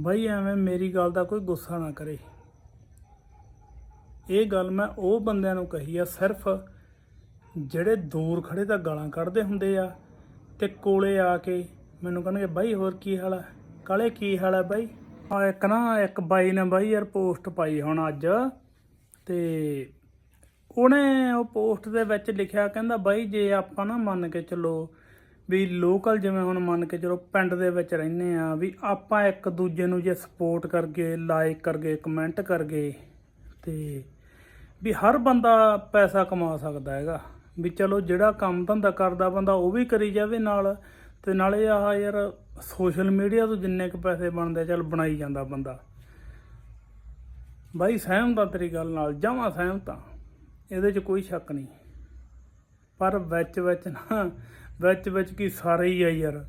ਬਾਈ ਐਵੇਂ ਮੇਰੀ ਗੱਲ ਦਾ ਕੋਈ ਗੁੱਸਾ ਨਾ ਕਰੇ। ਇਹ ਗੱਲ ਮੈਂ ਉਹ ਬੰਦਿਆਂ ਨੂੰ ਕਹੀ ਆ, ਸਿਰਫ ਜਿਹੜੇ ਦੂਰ ਖੜੇ ਤਾਂ ਗਾਲਾਂ ਕੱਢਦੇ ਹੁੰਦੇ ਆ ਤੇ ਕੋਲੇ ਆ ਕੇ ਮੈਨੂੰ ਕਹਿਣਗੇ ਬਾਈ ਹੋਰ ਕੀ ਹਾਲ ਆ? ਕਾਲੇ ਕੀ ਹਾਲ ਆ ਬਾਈ? ਆ ਇੱਕ ਨਾ, ਇੱਕ ਬਾਈ ਨੇ ਬਾਈ ਯਾਰ ਪੋਸਟ ਪਾਈ ਹੁਣ ਅੱਜ ਤੇ ਉਹਨੇ ਉਹ ਪੋਸਟ ਦੇ ਵਿੱਚ ਲਿਖਿਆ, ਕਹਿੰਦਾ, ਬਾਈ ਜੇ ਆਪਾਂ ਨਾ ਮੰਨ ਕੇ ਚੱਲੋ ਵੀ ਲੋਕਲ ਜਿਵੇਂ ਹੁਣ ਮੰਨ ਕੇ ਚਲੋ ਪਿੰਡ ਦੇ ਵਿੱਚ ਰਹਿੰਦੇ ਆ ਵੀ ਆਪਾਂ ਇੱਕ ਦੂਜੇ ਨੂੰ ਜੇ ਸਪੋਰਟ ਕਰਗੇ ਲਾਈਕ ਕਰਗੇ ਕਮੈਂਟ ਕਰਗੇ ਤੇ ਵੀ ਹਰ ਬੰਦਾ ਪੈਸਾ ਕਮਾ ਸਕਦਾ ਹੈਗਾ। ਵੀ ਚਲੋ ਜਿਹੜਾ ਕੰਮ ਧੰਦਾ ਕਰਦਾ ਬੰਦਾ ਉਹ ਵੀ ਕਰੀ ਜਾਵੇ ਨਾਲ ਤੇ ਨਾਲੇ ਆਹ ਯਾਰ ਸੋਸ਼ਲ ਮੀਡੀਆ ਤੋਂ ਜਿੰਨੇ ਕੁ ਪੈਸੇ ਬਣਦੇ, ਚੱਲ ਬਣਾਈ ਜਾਂਦਾ ਬੰਦਾ। ਬਾਈ ਸਹਿਮਤ ਆ ਤੇਰੀ ਗੱਲ ਨਾਲ, ਜਮਾਂ ਸਹਿਮਤ ਆ ਇਹਦੇ 'ਚ ਕੋਈ ਸ਼ੱਕ ਨਹੀਂ। ਪਰ ਵਿੱਚ ਵਿੱਚ ਨਾ ਵਿੱਚ ਵਿੱਚ ਕੀ ਸਾਰੇ ਹੀ ਆ ਯਾਰ।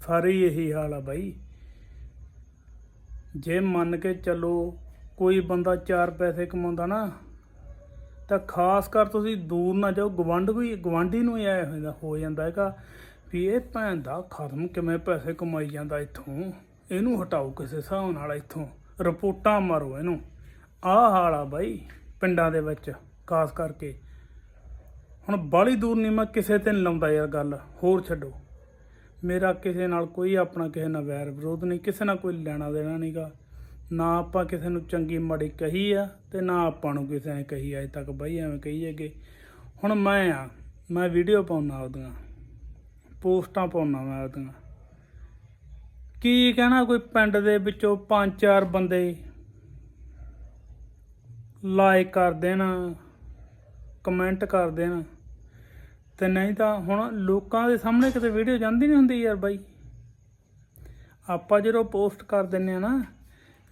ਸਾਰੇ ਹੀ ਇਹੀ ਹਾਲ ਆ ਬਾਈ। ਜੇ ਮੰਨ ਕੇ ਚੱਲੋ ਕੋਈ ਬੰਦਾ ਚਾਰ ਪੈਸੇ ਕਮਾਉਂਦਾ ਨਾ, ਤਾਂ ਖਾਸ ਕਰ ਤੁਸੀਂ ਦੂਰ ਨਾ ਜਾਓ। ਗਵੰਡ ਵੀ ਗਵਾਂਢੀ ਨੂੰ ਹੀ ਆਇਆ ਹੁੰਦਾ ਹੋ ਜਾਂਦਾ ਹੈਗਾ ਵੀ ਇਹ ਭੈਣ ਦਾ ਖਤਮ ਕਿਵੇਂ ਪੈਸੇ ਕਮਾਈ ਜਾਂਦਾ ਇੱਥੋਂ। ਇਹਨੂੰ ਹਟਾਓ ਕਿਸੇ ਹਿਸਾਬ ਨਾਲ ਇੱਥੋਂ। ਰਿਪੋਰਟਾਂ ਮਾਰੋ ਇਹਨੂੰ। ਆਹ ਹਾਲ ਆ ਬਾਈ ਪਿੰਡਾਂ ਦੇ ਵਿੱਚ, ਖਾਸ ਕਰਕੇ। ਹੁਣ ਬਾਲੀ ਦੂਰ ਨਹੀਂ ਮੈਂ ਕਿਸੇ ਤੇ ਨੀ ਲਾਉਂਦਾ ਯਾਰ ਗੱਲ। ਹੋਰ ਛੱਡੋ। ਮੇਰਾ ਕਿਸੇ ਨਾਲ ਕੋਈ ਆਪਣਾ ਕਿਸੇ ਨਾਲ ਵੈਰ ਵਿਰੋਧ ਨਹੀਂ, ਕਿਸੇ ਨਾਲ ਕੋਈ ਲੈਣਾ ਦੇਣਾ ਨਹੀਂਗਾ। ਨਾ ਆਪਾਂ ਕਿਸੇ ਨੂੰ ਚੰਗੀ ਮਾੜੀ ਕਹੀ ਆ ਤੇ ਨਾ ਆਪਾਂ ਨੂੰ ਕਿਸੇ ਨੇ ਕਹੀ ਅਜੇ ਤੱਕ ਬਾਈ ਐਵੇਂ ਕਹੀ ਜਾਗੇ ਹੁਣ ਮੈਂ ਆ, ਮੈਂ ਵੀਡੀਓ ਪਾਉਣਾ ਉਹਦੀਆਂ ਪੋਸਟਾਂ ਪਾਉਣਾ ਮੈਂ ਉਹਦੀਆਂ ਕੀ ਕਹਿਣਾ ਕੋਈ ਪਿੰਡ ਦੇ ਵਿੱਚੋਂ ਪੰਜ ਚਾਰ ਬੰਦੇ ਲਾਈਕ ਕਰ ਦੇਣ ਕਮੈਂਟ ਕਰ ਦੇਣ। ਤੇ ਨਹੀਂ ਤਾਂ ਹੁਣ ਲੋਕਾਂ ਦੇ ਸਾਹਮਣੇ ਕਿਤੇ ਵੀਡੀਓ ਜਾਂਦੀ ਨਹੀਂ ਹੁੰਦੀ ਯਾਰ ਬਾਈ। ਆਪਾਂ ਜਦੋਂ ਪੋਸਟ ਕਰ ਦਿੰਨੇ ਆ ਨਾ,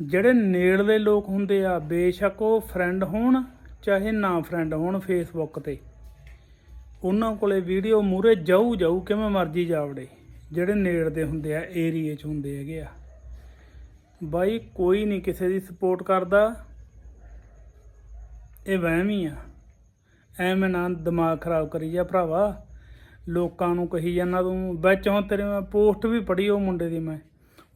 ਜਿਹੜੇ ਨੇੜਲੇ ਲੋਕ ਹੁੰਦੇ ਆ, ਬੇਸ਼ੱਕ ਉਹ ਫਰੈਂਡ ਹੋਣ, ਚਾਹੇ ਨਾ ਫਰੈਂਡ ਹੋਣ ਫੇਸਬੁੱਕ ਤੇ। ਉਹਨਾਂ ਕੋਲੇ ਵੀਡੀਓ ਮੂਰੇ ਜਾਊ ਜਾਊ ਕਿਵੇਂ ਮਰਜ਼ੀ ਜਾਵੜੇ, ਜਿਹੜੇ ਨੇੜ ਦੇ ਹੁੰਦੇ ਆ ਏਰੀਏ 'ਚ ਹੁੰਦੇ ਹੈਗੇ ਆ। ਬਾਈ ਕੋਈ ਨਹੀਂ ਕਿਸੇ ਦੀ ਸਪੋਰਟ ਕਰਦਾ, ਇਹ ਵਹਿਮ ਹੀ ਆ। ਐਵੇਂ ਨਾ ਦਿਮਾਗ ਖਰਾਬ ਕਰੀ ਜਾ ਭਰਾਵਾ। ਲੋਕਾਂ ਨੂੰ ਕਹੀ ਜਾਂਦਾ ਤੂੰ, ਵਿੱਚ ਹੁਣ ਤੇਰੇ ਮੈਂ ਪੋਸਟ ਵੀ ਪੜ੍ਹੀ ਉਹ ਮੁੰਡੇ ਦੀ ਮੈਂ।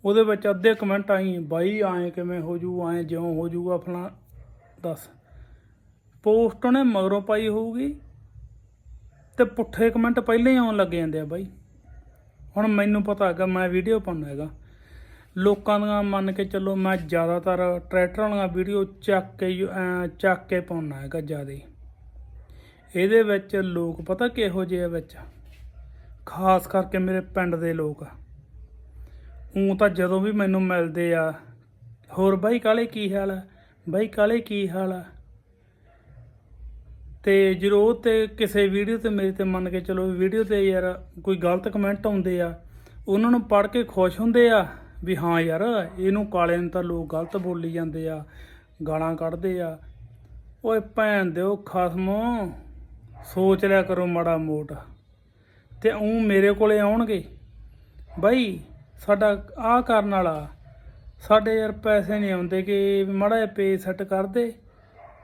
ਉਹਦੇ ਵਿੱਚ ਅੱਧੇ ਕਮੈਂਟ ਆਈ, ਬਾਈ ਐਂ ਕਿਵੇਂ ਹੋ ਜੂ, ਆਏ ਜਿਉਂ ਹੋ ਜੂਗਾ ਫਲਾਂ ਦੱਸ। ਪੋਸਟ ਉਹਨੇ ਮਗਰੋਂ ਪਾਈ ਹੋਊਗੀ ਤੇ ਪੁੱਠੇ ਕਮੈਂਟ ਪਹਿਲਾਂ ਹੀ ਆਉਣ ਲੱਗ ਜਾਂਦੇ ਆ ਬਾਈ। ਹੁਣ ਮੈਨੂੰ ਪਤਾ ਹੈਗਾ, ਮੈਂ ਵੀਡੀਓ ਪਾਉਣਾ ਹੈਗਾ। ਲੋਕਾਂ ਦੀਆਂ ਮੰਨ ਕੇ ਚੱਲੋ ਮੈਂ ਜ਼ਿਆਦਾਤਰ ਟਰੈਕਟਰਾਂ ਵਾਲੀਆਂ ਵੀਡੀਓ ਚੱਕ ਕੇ ਚੱਕ ਕੇ ਪਾਉਣਾ ਹੈਗਾ ਜ਼ਿਆਦਾ ਇਹਦੇ ਵਿੱਚ ਲੋਕ ਪਤਾ ਕਿਹੋ ਜਿਹੇ ਆ ਵਿੱਚ? ਖਾਸ ਕਰਕੇ ਮੇਰੇ ਪਿੰਡ ਦੇ ਲੋਕ। ਉਹ ਤਾਂ ਜਦੋਂ ਵੀ ਮੈਨੂੰ ਮਿਲਦੇ ਆ, ਹੋਰ ਬਾਈ ਕਾਲੇ ਕੀ ਹਾਲ ਆ? ਬਾਈ ਕਾਲੇ ਕੀ ਹਾਲ ਆ? ਤੇ ਜਦੋਂ ਤੇ ਕਿਸੇ ਵੀਡੀਓ ਤੇ ਮੇਰੇ ਤੇ ਮੰਨ ਕੇ ਚਲੋ ਵੀਡੀਓ ਤੇ ਯਾਰ ਕੋਈ ਗਲਤ ਕਮੈਂਟ ਆਉਂਦੇ ਆ, ਉਹਨਾਂ ਨੂੰ ਪੜ੍ਹ ਕੇ ਖੁਸ਼ ਹੁੰਦੇ ਆ ਵੀ ਹਾਂ ਯਾਰ, ਇਹਨੂੰ ਕਾਲੇ ਨੂੰ ਤਾਂ ਲੋਕ ਗਲਤ ਬੋਲੀ ਜਾਂਦੇ ਆ, ਗਾਲਾਂ ਕੱਢਦੇ ਆ। ਓਏ ਭੈਣ ਦਿਓ, ਖਸਮੋ। ਸੋਚ ਲਿਆ ਕਰੋ ਮਾੜਾ ਮੋਟ। ਤੇ ਉਹ ਮੇਰੇ ਕੋਲੇ ਆਉਣਗੇ। ਬਾਈ, ਸਾਡਾ ਆਹ ਕਰਨ ਵਾਲਾ, ਸਾਡੇ ਯਾਰ ਪੈਸੇ ਨਹੀਂ ਆਉਂਦੇ ਕਿ ਮਾੜਾ ਜਿਹਾ ਪੇ ਸੈੱਟ ਕਰ ਦੇ।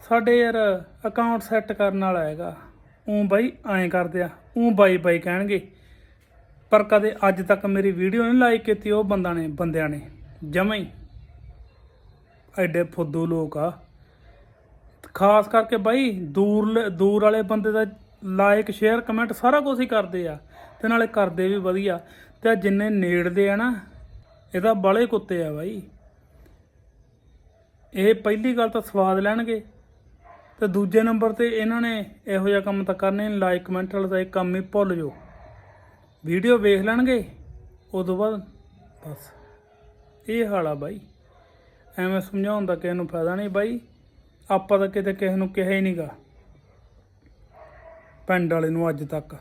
ਸਾਡੇ ਯਾਰ ਅਕਾਊਂਟ ਸੈੱਟ ਕਰਨ ਵਾਲਾ ਹੈਗਾ। ਉਹ ਬਾਈ, ਐਂ ਕਰਦੇ ਆ। ਉਹ ਬਾਈ ਬਾਈ ਕਹਿਣਗੇ, ਪਰ ਕਦੇ ਅੱਜ ਤੱਕ ਮੇਰੀ ਵੀਡੀਓ ਨਹੀਂ ਲਾਈਕ ਕੀਤੀ ਉਹ ਬੰਦਾ ਨੇ, ਬੰਦਿਆਂ ਨੇ। ਜਮਾਂ ਹੀ। ਐਡੇ ਫੁੱਦੂ ਲੋਕ ਆ। ਖਾਸ ਕਰਕੇ ਬਾਈ, ਦੂਰ ਦੂਰ ਵਾਲੇ ਬੰਦੇ ਦਾ ਲਾਈਕ ਸ਼ੇਅਰ ਕਮੈਂਟ ਸਾਰਾ ਕੁਝ ਹੀ ਕਰਦੇ ਆ ਤੇ ਨਾਲੇ ਕਰਦੇ ਵੀ ਵਧੀਆ ਤੇ ਜਿੰਨੇ ਨੇੜਦੇ ਆ ਨਾ, ਇਹਦਾ ਬਾਲੇ ਕੁੱਤੇ ਆ ਬਾਈ। ਇਹ ਪਹਿਲੀ ਗੱਲ ਤਾਂ ਸਵਾਦ ਲੈਣਗੇ ਤੇ ਦੂਜੇ ਨੰਬਰ ਤੇ ਇਹਨਾਂ ਨੇ ਇਹੋ ਜਿਹਾ ਕੰਮ ਤਾਂ ਕਰਨੇ ਲਾਈਕ ਕਮੈਂਟ ਵਾਲਾ ਤਾਂ ਇਹ ਕੰਮ ਹੀ ਭੁੱਲ ਜਾਓ। ਵੀਡੀਓ ਵੇਖ ਲੈਣਗੇ, ਉਦੋਂ ਬਾਅਦ ਬਸ। ਇਹ ਹਾਲ ਆ ਬਾਈ। ਐਵੇਂ ਸਮਝਾਉਣ ਦਾ ਕਿਸੇ ਨੂੰ ਫਾਇਦਾ ਨਹੀਂ ਬਾਈ। ਆਪਾਂ ਤਾਂ ਕਿਤੇ ਕਿਸੇ ਨੂੰ ਕਿਹਾ ਹੀ ਨਹੀਂਗਾ ਪਿੰਡ ਵਾਲੇ ਨੂੰ ਅੱਜ ਤੱਕ।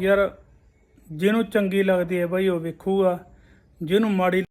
ਯਾਰ ਜਿਹਨੂੰ ਚੰਗੀ ਲੱਗਦੀ ਹੈ ਬਾਈ, ਉਹ ਵੇਖੂਗਾ। ਜਿਹਨੂੰ ਮਾੜੀ